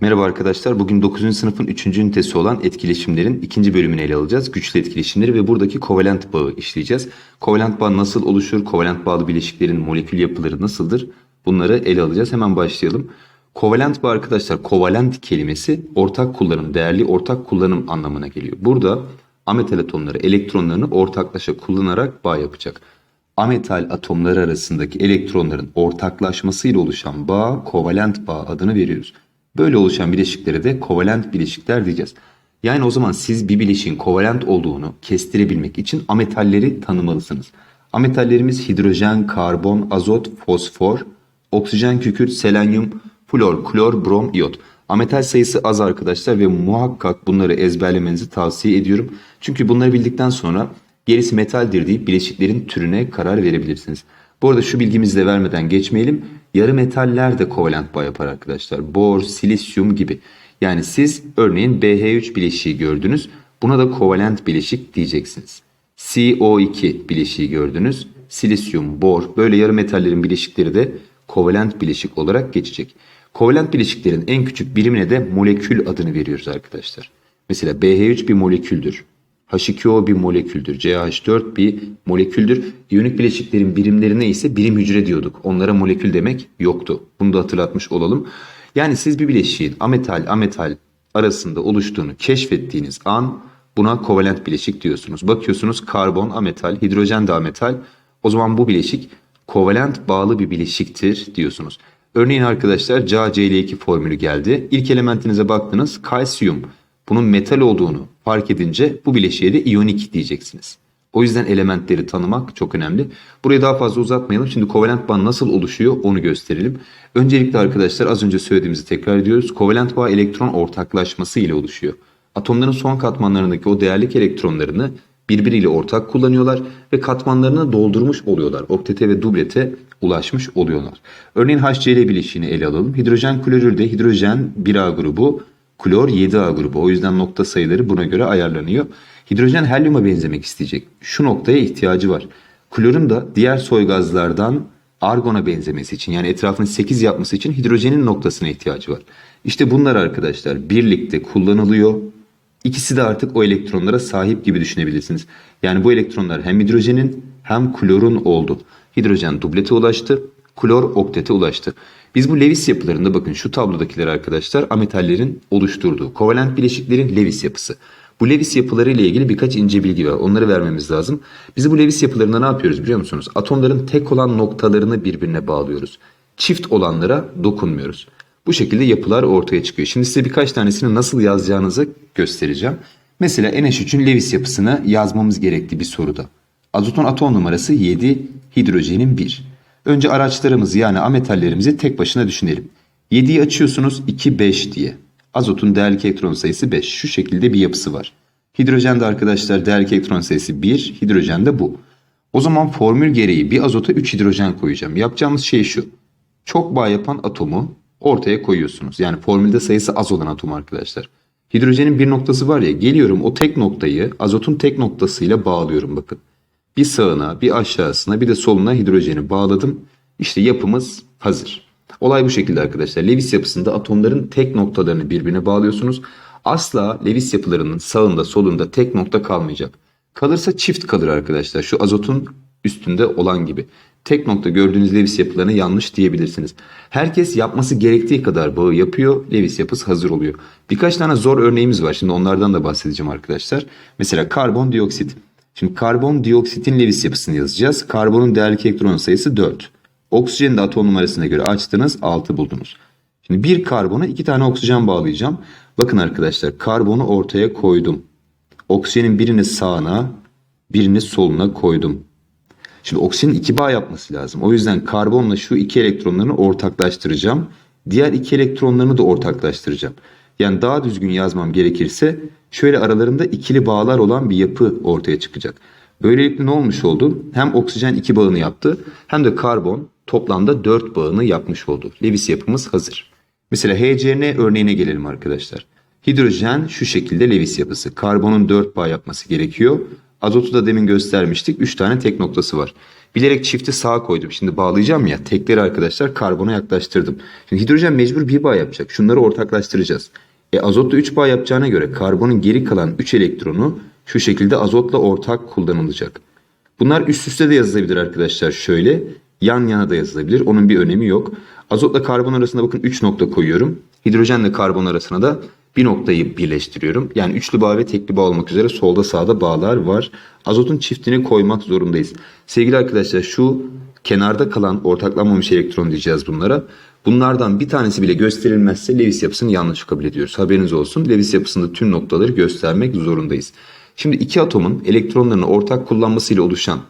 Merhaba arkadaşlar. Bugün 9. sınıfın 3. ünitesi olan etkileşimlerin ikinci bölümünü ele alacağız. Güçlü etkileşimleri ve buradaki kovalent bağı işleyeceğiz. Kovalent bağ nasıl oluşur? Kovalent bağlı bileşiklerin molekül yapıları nasıldır? Bunları ele alacağız. Hemen başlayalım. Kovalent bağ arkadaşlar, kovalent kelimesi ortak kullanım, değerli ortak kullanım anlamına geliyor. Burada ametal atomları elektronlarını ortaklaşa kullanarak bağ yapacak. Ametal atomları arasındaki elektronların ortaklaşmasıyla oluşan bağ kovalent bağ adını veriyoruz. Böyle oluşan bileşiklere de kovalent bileşikler diyeceğiz. Yani o zaman siz bir bileşiğin kovalent olduğunu kestirebilmek için ametalleri tanımalısınız. Ametallerimiz hidrojen, karbon, azot, fosfor, oksijen, kükürt, selenyum, flor, klor, brom, iyot. Ametal sayısı az arkadaşlar ve muhakkak bunları ezberlemenizi tavsiye ediyorum. Çünkü bunları bildikten sonra gerisi metaldir deyip bileşiklerin türüne karar verebilirsiniz. Bu arada şu bilgimizi de vermeden geçmeyelim. Yarı metaller de kovalent bağ yapar arkadaşlar. Bor, silisyum gibi. Yani siz örneğin BH3 bileşiği gördünüz. Buna da kovalent bileşik diyeceksiniz. CO2 bileşiği gördünüz. Silisyum, bor böyle yarı metallerin bileşikleri de kovalent bileşik olarak geçecek. Kovalent bileşiklerin en küçük birimine de molekül adını veriyoruz arkadaşlar. Mesela BH3 bir moleküldür. H2O bir moleküldür. CH4 bir moleküldür. İyonik bileşiklerin birimlerine ise birim hücre diyorduk. Onlara molekül demek yoktu. Bunu da hatırlatmış olalım. Yani siz bir bileşiğin ametal ametal arasında oluştuğunu keşfettiğiniz an buna kovalent bileşik diyorsunuz. Bakıyorsunuz karbon ametal, hidrojen de ametal. O zaman bu bileşik kovalent bağlı bir bileşiktir diyorsunuz. Örneğin arkadaşlar CaCl2 formülü geldi. İlk elementinize baktınız kalsiyum. Bunun metal olduğunu fark edince bu bileşiğe de iyonik diyeceksiniz. O yüzden elementleri tanımak çok önemli. Burayı daha fazla uzatmayalım. Şimdi kovalent bağ nasıl oluşuyor onu gösterelim. Öncelikle arkadaşlar az önce söylediğimizi tekrar ediyoruz. Kovalent bağ elektron ortaklaşması ile oluşuyor. Atomların son katmanlarındaki o değerlik elektronlarını birbiriyle ortak kullanıyorlar ve katmanlarını doldurmuş oluyorlar. Oktete ve dublete ulaşmış oluyorlar. Örneğin HCl bileşiğini ele alalım. Hidrojen klorürde hidrojen 1A grubu, klor 7A grubu. O yüzden nokta sayıları buna göre ayarlanıyor. Hidrojen helyuma benzemek isteyecek. Şu noktaya ihtiyacı var. Klorun da diğer soy gazlardan argona benzemesi için yani etrafını 8 yapması için hidrojenin noktasına ihtiyacı var. İşte bunlar arkadaşlar birlikte kullanılıyor. İkisi de artık o elektronlara sahip gibi düşünebilirsiniz. Yani bu elektronlar hem hidrojenin hem klorun oldu. Hidrojen dublete ulaştı, klor oktete ulaştı. Biz bu Lewis yapılarında bakın şu tablodakiler arkadaşlar ametallerin oluşturduğu kovalent bileşiklerin Lewis yapısı. Bu Lewis yapıları ile ilgili birkaç ince bilgi var. Onları vermemiz lazım. Biz bu Lewis yapılarında ne yapıyoruz biliyor musunuz? Atomların tek olan noktalarını birbirine bağlıyoruz. Çift olanlara dokunmuyoruz. Bu şekilde yapılar ortaya çıkıyor. Şimdi size birkaç tanesini nasıl yazacağınızı göstereceğim. Mesela NH3'ün Lewis yapısını yazmamız gerekli bir soruda. Azotun atom numarası 7, hidrojenin 1. Önce araçlarımızı yani ametallerimizi tek başına düşünelim. 7'yi açıyorsunuz 2, 5 diye. Azotun değerlik elektron sayısı 5. Şu şekilde bir yapısı var. Hidrojende arkadaşlar değerlik elektron sayısı 1, hidrojen de bu. O zaman formül gereği bir azota 3 hidrojen koyacağım. Yapacağımız şey şu. Çok bağ yapan atomu ortaya koyuyorsunuz. Yani formülde sayısı az olan atom arkadaşlar. Hidrojenin bir noktası var ya geliyorum o tek noktayı azotun tek noktasıyla bağlıyorum bakın. Bir sağına bir aşağısına bir de soluna hidrojeni bağladım. İşte yapımız hazır. Olay bu şekilde arkadaşlar. Lewis yapısında atomların tek noktalarını birbirine bağlıyorsunuz. Asla Lewis yapılarının sağında solunda tek nokta kalmayacak. Kalırsa çift kalır arkadaşlar. Şu azotun üstünde olan gibi. Tek nokta gördüğünüz Lewis yapılarına yanlış diyebilirsiniz. Herkes yapması gerektiği kadar bağı yapıyor. Lewis yapısı hazır oluyor. Birkaç tane zor örneğimiz var. Şimdi onlardan da bahsedeceğim arkadaşlar. Mesela karbondioksit. Şimdi karbondioksitin Lewis yapısını yazacağız. Karbonun değerlik elektron sayısı 4. Oksijenin de atom numarasına göre açtınız 6 buldunuz. Şimdi bir karbona iki tane oksijen bağlayacağım. Bakın arkadaşlar karbonu ortaya koydum. Oksijenin birini sağına birini soluna koydum. Şimdi oksijenin iki bağ yapması lazım. O yüzden karbonla şu iki elektronlarını ortaklaştıracağım. Diğer iki elektronlarını da ortaklaştıracağım. Yani daha düzgün yazmam gerekirse şöyle aralarında ikili bağlar olan bir yapı ortaya çıkacak. Böylelikle ne olmuş oldu? Hem oksijen iki bağını yaptı hem de karbon toplamda dört bağını yapmış oldu. Lewis yapımız hazır. Mesela HCN örneğine gelelim arkadaşlar. Hidrojen şu şekilde Lewis yapısı. Karbonun 4 bağ yapması gerekiyor. Azotu da demin göstermiştik. 3 tane tek noktası var. Bilerek çifti sağa koydum. Şimdi bağlayacağım ya. Tekleri arkadaşlar karbona yaklaştırdım. Şimdi hidrojen mecbur bir bağ yapacak. Şunları ortaklaştıracağız. E azotla 3 bağ yapacağına göre karbonun geri kalan 3 elektronu şu şekilde azotla ortak kullanılacak. Bunlar üst üste de yazılabilir arkadaşlar şöyle. Yan yana da yazılabilir. Onun bir önemi yok. Azotla karbon arasında bakın 3 nokta koyuyorum. Hidrojenle karbon arasına da bir noktayı birleştiriyorum. Yani üçlü bağ ve tekli bağ olmak üzere solda sağda bağlar var. Azotun çiftini koymak zorundayız. Sevgili arkadaşlar şu kenarda kalan ortaklanmamış elektron diyeceğiz bunlara. Bunlardan bir tanesi bile gösterilmezse Lewis yapısını yanlış kabul ediyoruz. Haberiniz olsun. Lewis yapısında tüm noktaları göstermek zorundayız. Şimdi iki atomun elektronlarını ortak kullanmasıyla oluşan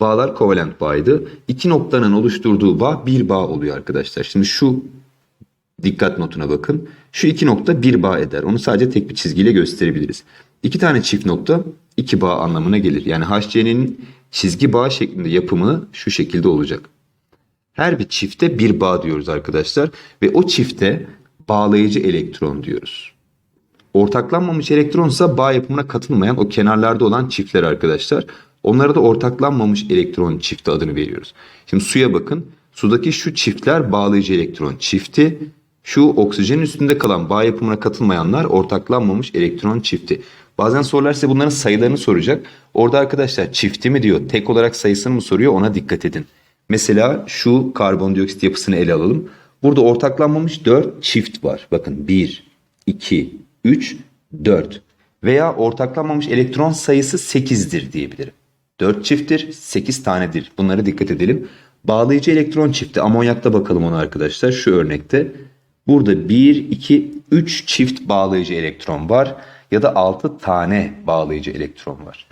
bağlar kovalent bağıydı. İki noktanın oluşturduğu bağ bir bağ oluyor arkadaşlar. Şimdi şu dikkat notuna bakın. Şu iki nokta bir bağ eder. Onu sadece tek bir çizgiyle gösterebiliriz. İki tane çift nokta iki bağ anlamına gelir. Yani HCN'nin çizgi bağ şeklinde yapımı şu şekilde olacak. Her bir çifte bir bağ diyoruz arkadaşlar ve o çifte bağlayıcı elektron diyoruz. Ortaklanmamış elektronsa bağ yapımına katılmayan o kenarlarda olan çiftler arkadaşlar. Onlara da ortaklanmamış elektron çifti adını veriyoruz. Şimdi suya bakın. Sudaki şu çiftler bağlayıcı elektron çifti. Şu oksijenin üstünde kalan bağ yapımına katılmayanlar ortaklanmamış elektron çifti. Bazen sorular size bunların sayılarını soracak. Orada arkadaşlar çifti mi diyor, tek olarak sayısını mı soruyor ona dikkat edin. Mesela şu karbondioksit yapısını ele alalım. Burada ortaklanmamış 4 çift var. Bakın 1, 2, 3, 4. Veya ortaklanmamış elektron sayısı 8'dir diyebilirim. 4 çifttir, 8 tanedir. Bunlara dikkat edelim. Bağlayıcı elektron çifti. Amonyakta bakalım ona arkadaşlar. Şu örnekte. Burada 1, 2, 3 çift bağlayıcı elektron var. Ya da 6 tane bağlayıcı elektron var.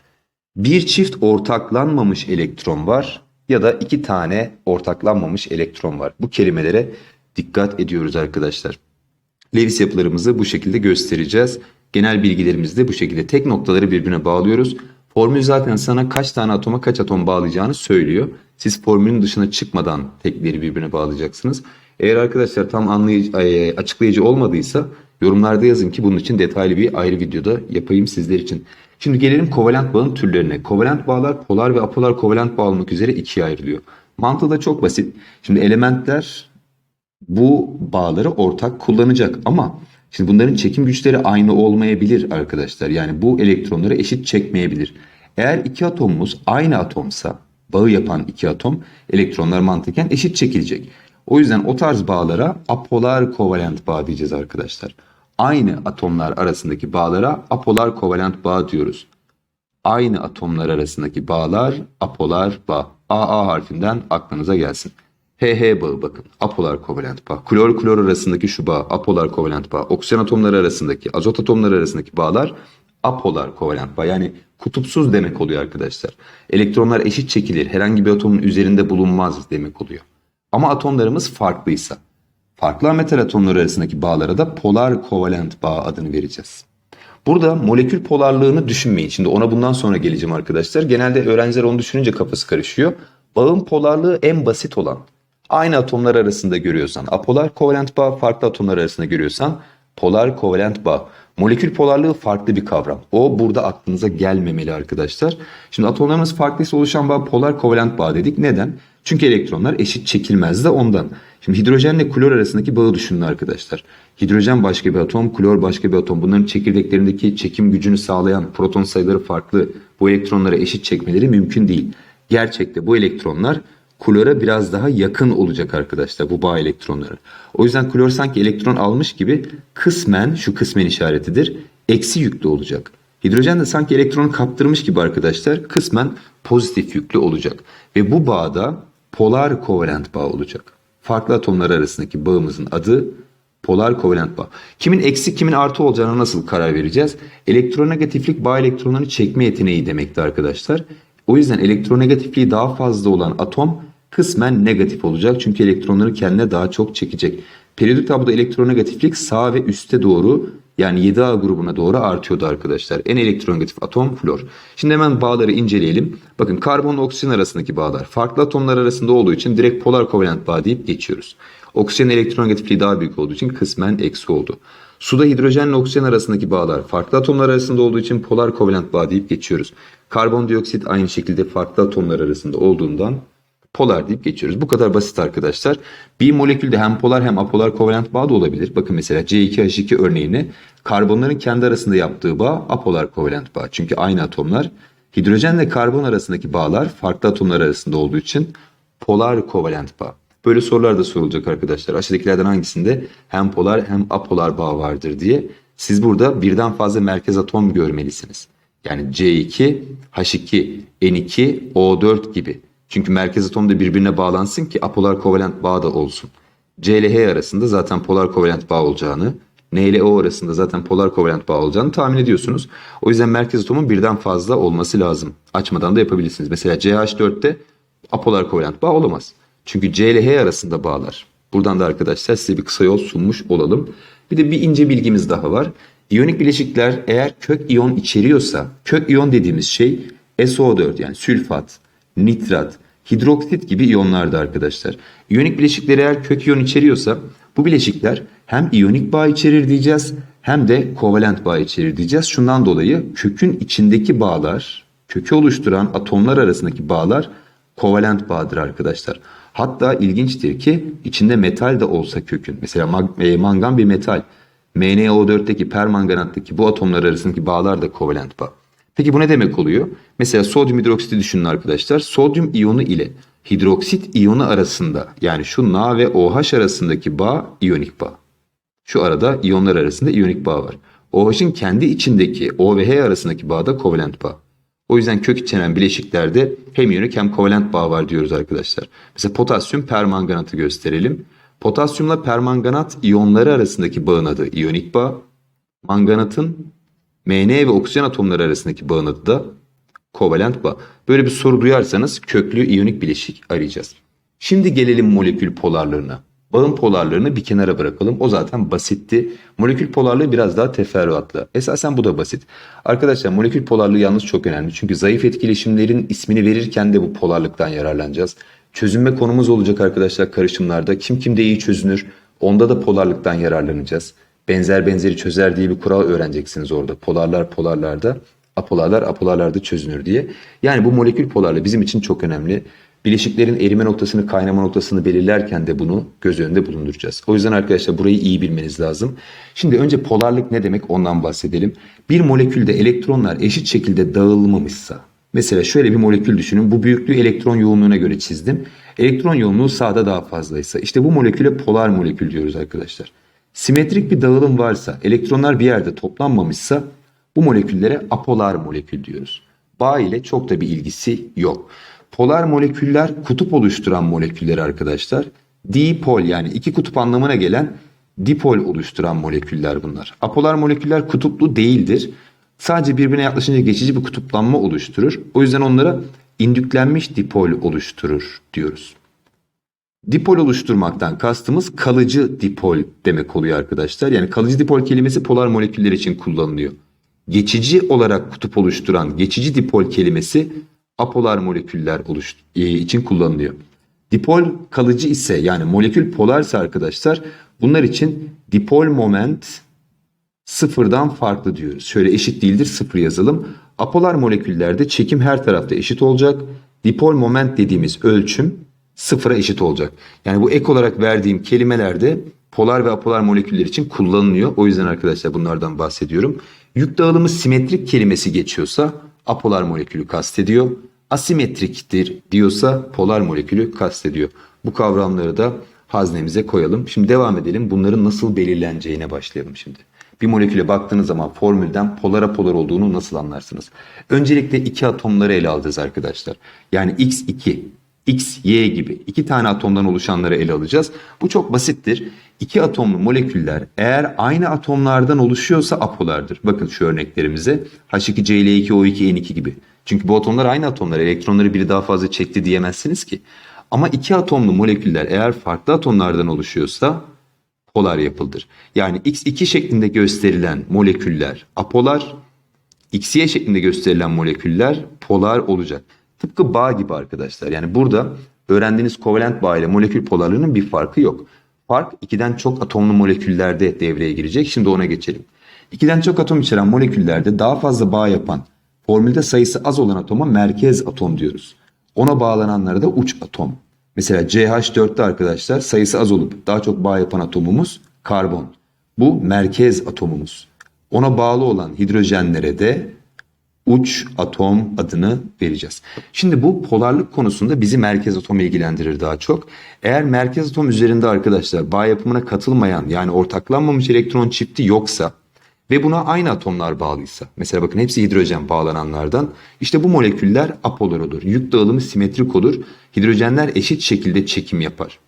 Bir çift ortaklanmamış elektron var. Ya da 2 tane ortaklanmamış elektron var. Bu kelimelere dikkat ediyoruz arkadaşlar. Lewis yapılarımızı bu şekilde göstereceğiz. Genel bilgilerimizi de bu şekilde tek noktaları birbirine bağlıyoruz. Formül zaten sana kaç tane atoma kaç atom bağlayacağını söylüyor. Siz formülün dışına çıkmadan tekleri birbirine bağlayacaksınız. Eğer arkadaşlar tam anlayıcı, açıklayıcı olmadıysa yorumlarda yazın ki bunun için detaylı bir ayrı videoda yapayım sizler için. Şimdi gelelim kovalent bağın türlerine. Kovalent bağlar polar ve apolar kovalent bağ olmak üzere ikiye ayrılıyor. Mantığı da çok basit. Şimdi elementler bu bağları ortak kullanacak ama şimdi bunların çekim güçleri aynı olmayabilir arkadaşlar. Yani bu elektronları eşit çekmeyebilir. Eğer iki atomumuz aynı atomsa bağı yapan iki atom elektronlar mantıken eşit çekilecek. O yüzden o tarz bağlara apolar kovalent bağ diyeceğiz arkadaşlar. Aynı atomlar arasındaki bağlara apolar kovalent bağ diyoruz. Aynı atomlar arasındaki bağlar apolar bağ. AA harfinden aklınıza gelsin. HH bağı bakın. Apolar kovalent bağ. Klor klor arasındaki şu bağ apolar kovalent bağ. Oksijen atomları arasındaki, azot atomları arasındaki bağlar apolar kovalent bağ. Yani kutupsuz demek oluyor arkadaşlar. Elektronlar eşit çekilir. Herhangi bir atomun üzerinde bulunmaz demek oluyor. Ama atomlarımız farklıysa, farklı metal atomları arasındaki bağlara da polar kovalent bağ adını vereceğiz. Burada molekül polarlığını düşünmeyin. Şimdi ona bundan sonra geleceğim arkadaşlar. Genelde öğrenciler onu düşününce kafası karışıyor. Bağın polarlığı en basit olan. Aynı atomlar arasında görüyorsan apolar kovalent bağ, farklı atomlar arasında görüyorsan polar kovalent bağ. Molekül polarlığı farklı bir kavram. O burada aklınıza gelmemeli arkadaşlar. Şimdi atomlarımız farklıysa oluşan bağ polar kovalent bağ dedik. Neden? Çünkü elektronlar eşit çekilmez de ondan. Şimdi hidrojenle klor arasındaki bağı düşünün arkadaşlar. Hidrojen başka bir atom, klor başka bir atom. Bunların çekirdeklerindeki çekim gücünü sağlayan proton sayıları farklı. Bu elektronlara eşit çekmeleri mümkün değil. Gerçekte bu elektronlar klora biraz daha yakın olacak arkadaşlar bu bağ elektronları. O yüzden klor sanki elektron almış gibi kısmen şu kısmen işaretidir. Eksi yüklü olacak. Hidrojen de sanki elektronu kaptırmış gibi arkadaşlar kısmen pozitif yüklü olacak. Ve bu bağda polar kovalent bağ olacak. Farklı atomlar arasındaki bağımızın adı polar kovalent bağ. Kimin eksi kimin artı olacağına nasıl karar vereceğiz? Elektronegatiflik bağ elektronlarını çekme yeteneği demekti arkadaşlar. O yüzden elektronegatifliği daha fazla olan atom kısmen negatif olacak. Çünkü elektronları kendine daha çok çekecek. Periyodik tabloda elektronegatiflik sağ ve üste doğru yani 7A grubuna doğru artıyordu arkadaşlar. En elektronegatif atom flor. Şimdi hemen bağları inceleyelim. Bakın karbon oksijen arasındaki bağlar farklı atomlar arasında olduğu için direkt polar kovalent bağ deyip geçiyoruz. Oksijen elektronegatifliği daha büyük olduğu için kısmen eksi oldu. Suda hidrojenle oksijen arasındaki bağlar farklı atomlar arasında olduğu için polar kovalent bağ deyip geçiyoruz. Karbondioksit aynı şekilde farklı atomlar arasında olduğundan polar deyip geçiyoruz. Bu kadar basit arkadaşlar. Bir molekülde hem polar hem apolar kovalent bağ da olabilir. Bakın mesela C2H2 örneğini karbonların kendi arasında yaptığı bağ apolar kovalent bağ. Çünkü aynı atomlar. Hidrojenle karbon arasındaki bağlar farklı atomlar arasında olduğu için polar kovalent bağ. Böyle sorular da sorulacak arkadaşlar. Aşağıdakilerden hangisinde hem polar hem apolar bağ vardır diye. Siz burada birden fazla merkez atom görmelisiniz. Yani C2, H2, N2, O4 gibi. Çünkü merkez atom da birbirine bağlansın ki apolar kovalent bağ da olsun. C ile H arasında zaten polar kovalent bağ olacağını, N ile O arasında zaten polar kovalent bağ olacağını tahmin ediyorsunuz. O yüzden merkez atomun birden fazla olması lazım. Açmadan da yapabilirsiniz. Mesela CH4'te apolar kovalent bağ olamaz. Çünkü C ile H arasında bağlar. Buradan da arkadaşlar size bir kısa yol sunmuş olalım. Bir de bir ince bilgimiz daha var. İyonik bileşikler eğer kök iyon içeriyorsa, kök iyon dediğimiz şey SO4 yani sülfat, nitrat, hidroksit gibi iyonlardı arkadaşlar. İyonik bileşikler eğer kök iyon içeriyorsa bu bileşikler hem iyonik bağ içerir diyeceğiz hem de kovalent bağ içerir diyeceğiz. Şundan dolayı kökün içindeki bağlar, kökü oluşturan atomlar arasındaki bağlar kovalent bağdır arkadaşlar. Hatta ilginçtir ki içinde metal de olsa kökün. Mesela e, mangan bir metal. MnO4'teki permanganattaki bu atomlar arasındaki bağlar da kovalent bağ. Peki bu ne demek oluyor? Mesela sodyum hidroksiti düşünün arkadaşlar. Sodyum iyonu ile hidroksit iyonu arasında yani şu Na ve OH arasındaki bağ iyonik bağ. Şu arada iyonlar arasında iyonik bağ var. OH'ın kendi içindeki O ve H arasındaki bağ da kovalent bağ. O yüzden kök içeren bileşiklerde hem iyonik hem kovalent bağ var diyoruz arkadaşlar. Mesela potasyum permanganatı gösterelim. Potasyumla permanganat iyonları arasındaki bağın adı iyonik bağ. Manganatın Mn ve oksijen atomları arasındaki bağın adı da kovalent bağ. Böyle bir soru duyarsanız köklü iyonik bileşik arayacağız. Şimdi gelelim molekül polarlarına. Bağın polarlarını bir kenara bırakalım. O zaten basitti. Molekül polarlığı biraz daha teferruatlı. Esasen bu da basit. Arkadaşlar molekül polarlığı yalnız çok önemli. Çünkü zayıf etkileşimlerin ismini verirken de bu polarlıktan yararlanacağız. Çözünme konumuz olacak arkadaşlar karışımlarda. Kim kimde iyi çözünür? Onda da polarlıktan yararlanacağız. Benzer benzeri çözer diye bir kural öğreneceksiniz orada. Polarlar polarlarda, apolarlar apolarlarda çözünür diye. Yani bu molekül polarlığı bizim için çok önemli. Bileşiklerin erime noktasını, kaynama noktasını belirlerken de bunu göz önünde bulunduracağız. O yüzden arkadaşlar burayı iyi bilmeniz lazım. Şimdi önce polarlık ne demek ondan bahsedelim. Bir molekülde elektronlar eşit şekilde dağılmamışsa, mesela şöyle bir molekül düşünün. Bu büyüklüğü elektron yoğunluğuna göre çizdim. Elektron yoğunluğu sağda daha fazlaysa, işte bu moleküle polar molekül diyoruz arkadaşlar. Simetrik bir dağılım varsa, elektronlar bir yerde toplanmamışsa bu moleküllere apolar molekül diyoruz. Bağ ile çok da bir ilgisi yok. Polar moleküller kutup oluşturan moleküller arkadaşlar. Dipol yani iki kutup anlamına gelen dipol oluşturan moleküller bunlar. Apolar moleküller kutuplu değildir. Sadece birbirine yaklaşınca geçici bir kutuplanma oluşturur. O yüzden onlara indüklenmiş dipol oluşturur diyoruz. Dipol oluşturmaktan kastımız kalıcı dipol demek oluyor arkadaşlar. Yani kalıcı dipol kelimesi polar moleküller için kullanılıyor. Geçici olarak kutup oluşturan geçici dipol kelimesi apolar moleküller e, için kullanılıyor. Dipol kalıcı ise yani molekül polarsa arkadaşlar bunlar için dipol moment sıfırdan farklı diyoruz. Şöyle eşit değildir sıfır yazalım. Apolar moleküllerde çekim her tarafta eşit olacak. Dipol moment dediğimiz ölçüm sıfıra eşit olacak. Yani bu ek olarak verdiğim kelimelerde polar ve apolar moleküller için kullanılıyor. O yüzden arkadaşlar bunlardan bahsediyorum. Yük dağılımı simetrik kelimesi geçiyorsa apolar molekülü kastediyor. Asimetriktir diyorsa polar molekülü kastediyor. Bu kavramları da haznemize koyalım. Şimdi devam edelim. Bunların nasıl belirleneceğine başlayalım şimdi. Bir moleküle baktığınız zaman formülden polar olduğunu nasıl anlarsınız? Öncelikle iki atomları ele alacağız arkadaşlar. Yani X2, X, Y gibi iki tane atomdan oluşanları ele alacağız. Bu çok basittir. İki atomlu moleküller eğer aynı atomlardan oluşuyorsa apolardır. Bakın şu örneklerimize H2Cl2, O2, N2 gibi. Çünkü bu atomlar aynı atomlar. Elektronları biri daha fazla çekti diyemezsiniz ki. Ama iki atomlu moleküller eğer farklı atomlardan oluşuyorsa polar yapıldır. Yani X2 şeklinde gösterilen moleküller apolar, XY şeklinde gösterilen moleküller polar olacak. Tıpkı bağ gibi arkadaşlar. Yani burada öğrendiğiniz kovalent bağ ile molekül polarlığının bir farkı yok. Fark ikiden çok atomlu moleküllerde devreye girecek. Şimdi ona geçelim. İkiden çok atom içeren moleküllerde daha fazla bağ yapan Formülde sayısı az olan atoma merkez atom diyoruz. Ona bağlananlara da uç atom. Mesela CH4'te arkadaşlar sayısı az olup daha çok bağ yapan atomumuz karbon. Bu merkez atomumuz. Ona bağlı olan hidrojenlere de uç atom adını vereceğiz. Şimdi bu polarlık konusunda bizi merkez atom ilgilendirir daha çok. Eğer merkez atom üzerinde arkadaşlar bağ yapımına katılmayan yani ortaklanmamış elektron çifti yoksa ve buna aynı atomlar bağlıysa mesela bakın hepsi hidrojen bağlananlardan işte bu moleküller apolar olur. Yük dağılımı simetrik olur. Hidrojenler eşit şekilde çekim yapar.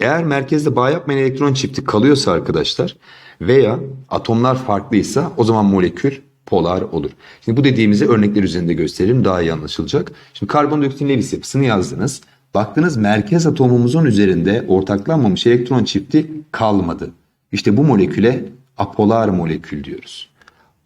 Eğer merkezde bağ yapmayan elektron çifti kalıyorsa arkadaşlar veya atomlar farklıysa o zaman molekül polar olur. Şimdi bu dediğimizi örnekler üzerinde gösterelim daha iyi anlaşılacak. Şimdi karbondioksitin Lewis yapısını yazdınız. Baktınız merkez atomumuzun üzerinde ortaklanmamış elektron çifti kalmadı. İşte bu moleküle apolar molekül diyoruz.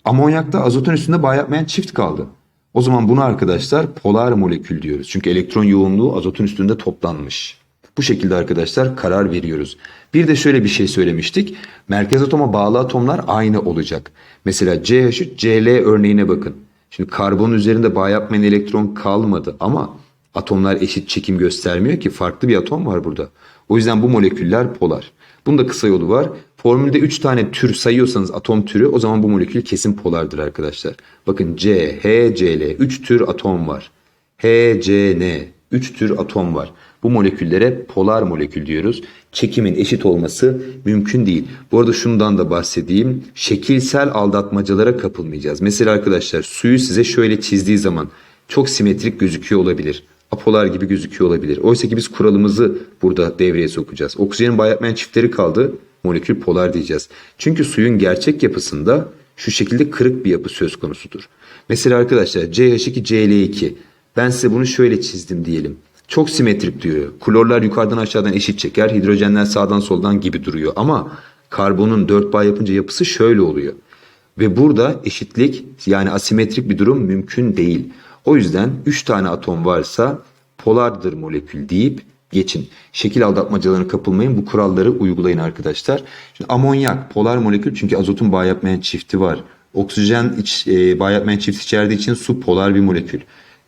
Amonyakta azotun üstünde bağ yapmayan çift kaldı. O zaman bunu arkadaşlar polar molekül diyoruz. Çünkü elektron yoğunluğu azotun üstünde toplanmış. Bu şekilde arkadaşlar karar veriyoruz. Bir de şöyle bir şey söylemiştik. Merkez atoma bağlı atomlar aynı olacak. Mesela CH3, Cl örneğine bakın. Şimdi karbon üzerinde bağ yapmayan elektron kalmadı ama atomlar eşit çekim göstermiyor ki farklı bir atom var burada. O yüzden bu moleküller polar. Bunun da kısa yolu var. Formülde 3 tane tür sayıyorsanız atom türü o zaman bu molekül kesin polardır arkadaşlar. Bakın C, H, Cl 3 tür atom var. H, C, N 3 tür atom var. Bu moleküllere polar molekül diyoruz. Çekimin eşit olması mümkün değil. Bu arada şundan da bahsedeyim. Şekilsel aldatmacalara kapılmayacağız. Mesela arkadaşlar suyu size şöyle çizdiği zaman çok simetrik gözüküyor olabilir. Apolar gibi gözüküyor olabilir. Oysa ki biz kuralımızı burada devreye sokacağız. Oksijenin bağ yapmayan çiftleri kaldı. Molekül polar diyeceğiz. Çünkü suyun gerçek yapısında şu şekilde kırık bir yapı söz konusudur. Mesela arkadaşlar CH2 Cl2 ben size bunu şöyle çizdim diyelim. Çok simetrik diyor. Klorlar yukarıdan aşağıdan eşit çeker. Hidrojenler sağdan soldan gibi duruyor. Ama karbonun 4 bağ yapınca yapısı şöyle oluyor. Ve burada eşitlik yani asimetrik bir durum mümkün değil. O yüzden 3 tane atom varsa polardır molekül deyip geçin. Şekil aldatmacalarına kapılmayın. Bu kuralları uygulayın arkadaşlar. Şimdi amonyak polar molekül çünkü azotun bağ yapmayan çifti var. Oksijen iç, e, bağ yapmayan çift içerdiği için su polar bir molekül.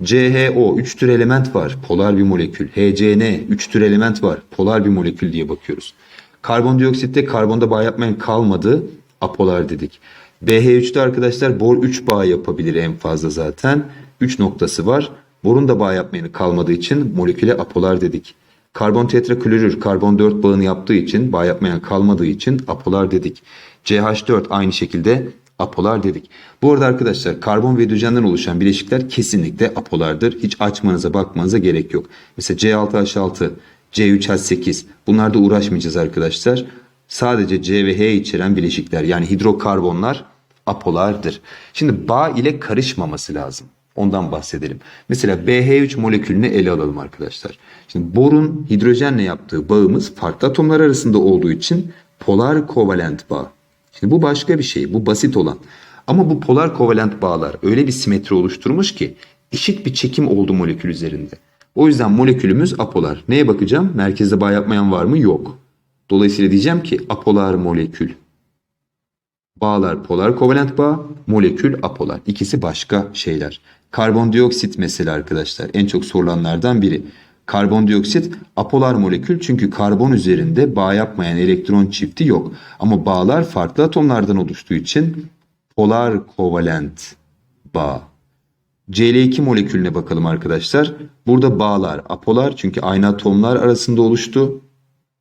CHO 3 tür element var. Polar bir molekül. HCN 3 tür element var. Polar bir molekül diye bakıyoruz. Karbondioksitte karbonda bağ yapmayan kalmadı. Apolar dedik. BH3'te arkadaşlar bor 3 bağ yapabilir en fazla zaten. 3 noktası var. Borun da bağ yapmayanı kalmadığı için moleküle apolar dedik. Karbon tetraklorür karbon 4 bağını yaptığı için bağ yapmayan kalmadığı için apolar dedik. CH4 aynı şekilde apolar dedik. Bu arada arkadaşlar karbon ve hidrojenden oluşan bileşikler kesinlikle apolardır. Hiç açmanıza bakmanıza gerek yok. Mesela C6H6, C3H8 bunlarda uğraşmayacağız arkadaşlar. Sadece C ve H içeren bileşikler yani hidrokarbonlar apolardır. Şimdi bağ ile karışmaması lazım. Ondan bahsedelim. Mesela BH3 molekülünü ele alalım arkadaşlar. Şimdi borun hidrojenle yaptığı bağımız farklı atomlar arasında olduğu için polar kovalent bağ. Şimdi bu başka bir şey. Bu basit olan. Ama bu polar kovalent bağlar öyle bir simetri oluşturmuş ki eşit bir çekim oldu molekül üzerinde. O yüzden molekülümüz apolar. Neye bakacağım? Merkezde bağ yapmayan var mı? Yok. Dolayısıyla diyeceğim ki apolar molekül. Bağlar polar kovalent bağ, molekül apolar. İkisi başka şeyler. Karbondioksit mesela arkadaşlar en çok sorulanlardan biri. Karbondioksit apolar molekül çünkü karbon üzerinde bağ yapmayan elektron çifti yok. Ama bağlar farklı atomlardan oluştuğu için polar kovalent bağ. Cl2 molekülüne bakalım arkadaşlar. Burada bağlar apolar çünkü aynı atomlar arasında oluştu.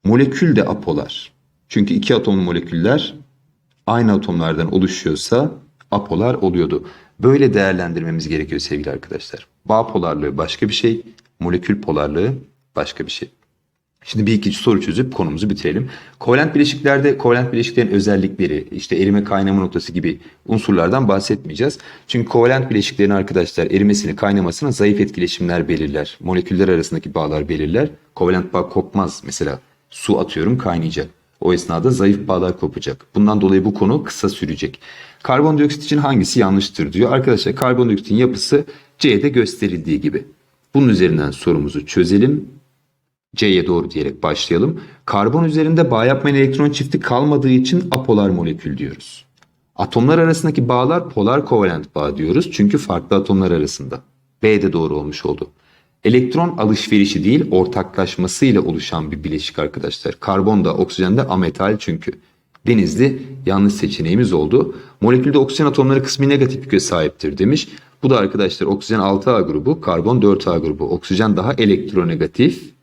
Molekül de apolar. Çünkü iki atomlu moleküller aynı atomlardan oluşuyorsa apolar oluyordu. Böyle değerlendirmemiz gerekiyor sevgili arkadaşlar. Bağ polarlığı başka bir şey, molekül polarlığı başka bir şey. Şimdi bir iki soru çözüp konumuzu bitirelim. Kovalent bileşiklerde kovalent bileşiklerin özellikleri, işte erime kaynama noktası gibi unsurlardan bahsetmeyeceğiz. Çünkü kovalent bileşiklerin arkadaşlar erimesini kaynamasına zayıf etkileşimler belirler. Moleküller arasındaki bağlar belirler. Kovalent bağ kopmaz. Mesela su atıyorum kaynayacak. O esnada zayıf bağlar kopacak. Bundan dolayı bu konu kısa sürecek. Karbondioksit için hangisi yanlıştır diyor. Arkadaşlar karbondioksitin yapısı C'de gösterildiği gibi. Bunun üzerinden sorumuzu çözelim. C'ye doğru diyerek başlayalım. Karbon üzerinde bağ yapmayan elektron çifti kalmadığı için apolar molekül diyoruz. Atomlar arasındaki bağlar polar kovalent bağ diyoruz. Çünkü farklı atomlar arasında. B de doğru olmuş oldu. Elektron alışverişi değil ortaklaşmasıyla oluşan bir bileşik arkadaşlar. Karbon da oksijen de ametal çünkü. Denizli yanlış seçeneğimiz oldu. Molekülde oksijen atomları kısmi negatif yüke sahiptir demiş. Bu da arkadaşlar oksijen 6A grubu, karbon 4A grubu. Oksijen daha elektronegatif.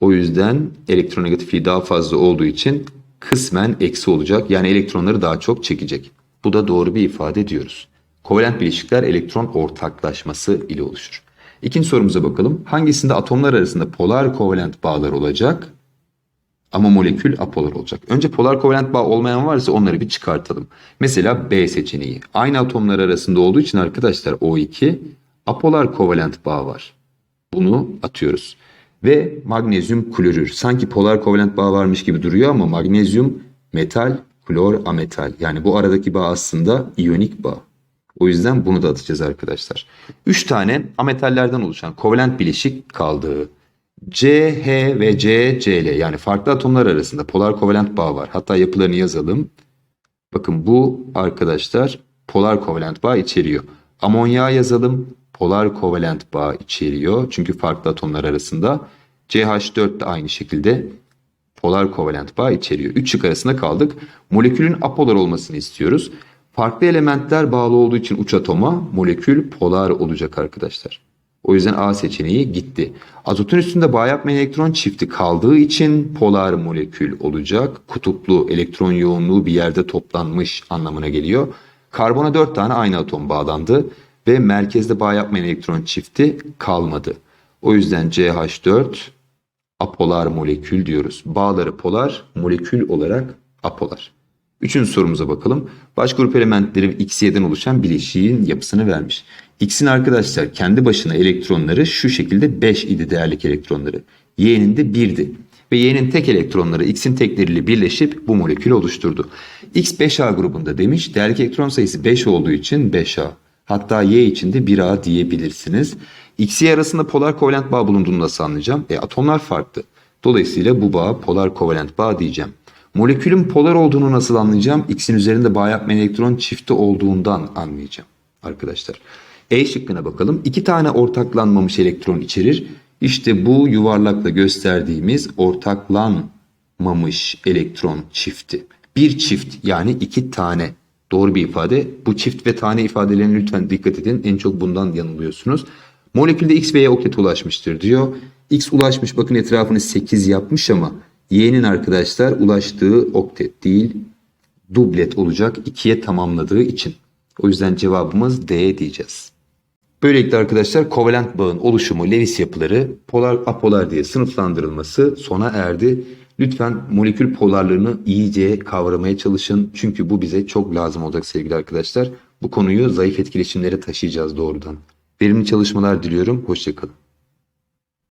O yüzden elektronegatifliği daha fazla olduğu için kısmen eksi olacak. Yani elektronları daha çok çekecek. Bu da doğru bir ifade diyoruz. Kovalent bileşikler elektron ortaklaşması ile oluşur. İkinci sorumuza bakalım. Hangisinde atomlar arasında polar kovalent bağlar olacak ama molekül apolar olacak? Önce polar kovalent bağ olmayan varsa onları bir çıkartalım. Mesela B seçeneği. Aynı atomlar arasında olduğu için arkadaşlar O2 apolar kovalent bağ var. Bunu atıyoruz. Ve magnezyum klorür. Sanki polar kovalent bağ varmış gibi duruyor ama magnezyum metal, klor ametal. Yani bu aradaki bağ aslında iyonik bağ. O yüzden bunu da atacağız arkadaşlar. 3 tane ametallerden oluşan kovalent bileşik kaldı. C, H ve C, Cl yani farklı atomlar arasında polar kovalent bağ var. Hatta yapılarını yazalım. Bakın bu arkadaşlar polar kovalent bağ içeriyor. Amonya yazalım. Polar kovalent bağ içeriyor. Çünkü farklı atomlar arasında. CH4 de aynı şekilde polar kovalent bağ içeriyor. 3 şık arasında kaldık. Molekülün apolar olmasını istiyoruz. Farklı elementler bağlı olduğu için uç atoma molekül polar olacak arkadaşlar. O yüzden A seçeneği gitti. Azotun üstünde bağ yapmayan elektron çifti kaldığı için polar molekül olacak. Kutuplu elektron yoğunluğu bir yerde toplanmış anlamına geliyor. Karbona 4 tane aynı atom bağlandı ve merkezde bağ yapmayan elektron çifti kalmadı. O yüzden CH4 apolar molekül diyoruz. Bağları polar, molekül olarak apolar. Üçüncü sorumuza bakalım. Baş grup elementleri X, Y'den oluşan bileşiğin yapısını vermiş. X'in arkadaşlar kendi başına elektronları şu şekilde 5 idi değerlik elektronları. Y'nin de 1'di. Ve Y'nin tek elektronları X'in tekleriyle birleşip bu molekülü oluşturdu. X 5A grubunda demiş. Değerlik elektron sayısı 5 olduğu için 5A. Hatta Y için de 1A diyebilirsiniz. X, Y arasında polar kovalent bağ bulunduğunu nasıl anlayacağım? E atomlar farklı. Dolayısıyla bu bağ polar kovalent bağ diyeceğim. Molekülün polar olduğunu nasıl anlayacağım? X'in üzerinde bağ yapmayan elektron çifti olduğundan anlayacağım arkadaşlar. E şıkkına bakalım. İki tane ortaklanmamış elektron içerir. İşte bu yuvarlakla gösterdiğimiz ortaklanmamış elektron çifti. Bir çift yani iki tane. Doğru bir ifade. Bu çift ve tane ifadelerine lütfen dikkat edin. En çok bundan yanılıyorsunuz. Molekülde X ve Y oktete ulaşmıştır diyor. X ulaşmış bakın etrafını 8 yapmış ama Y'nin arkadaşlar ulaştığı oktet değil dublet olacak 2'ye tamamladığı için. O yüzden cevabımız D diyeceğiz. Böylelikle arkadaşlar kovalent bağın oluşumu, Lewis yapıları, polar apolar diye sınıflandırılması sona erdi. Lütfen molekül polarlığını iyice kavramaya çalışın. Çünkü bu bize çok lazım olacak sevgili arkadaşlar. Bu konuyu zayıf etkileşimlere taşıyacağız doğrudan. Verimli çalışmalar diliyorum. Hoşçakalın.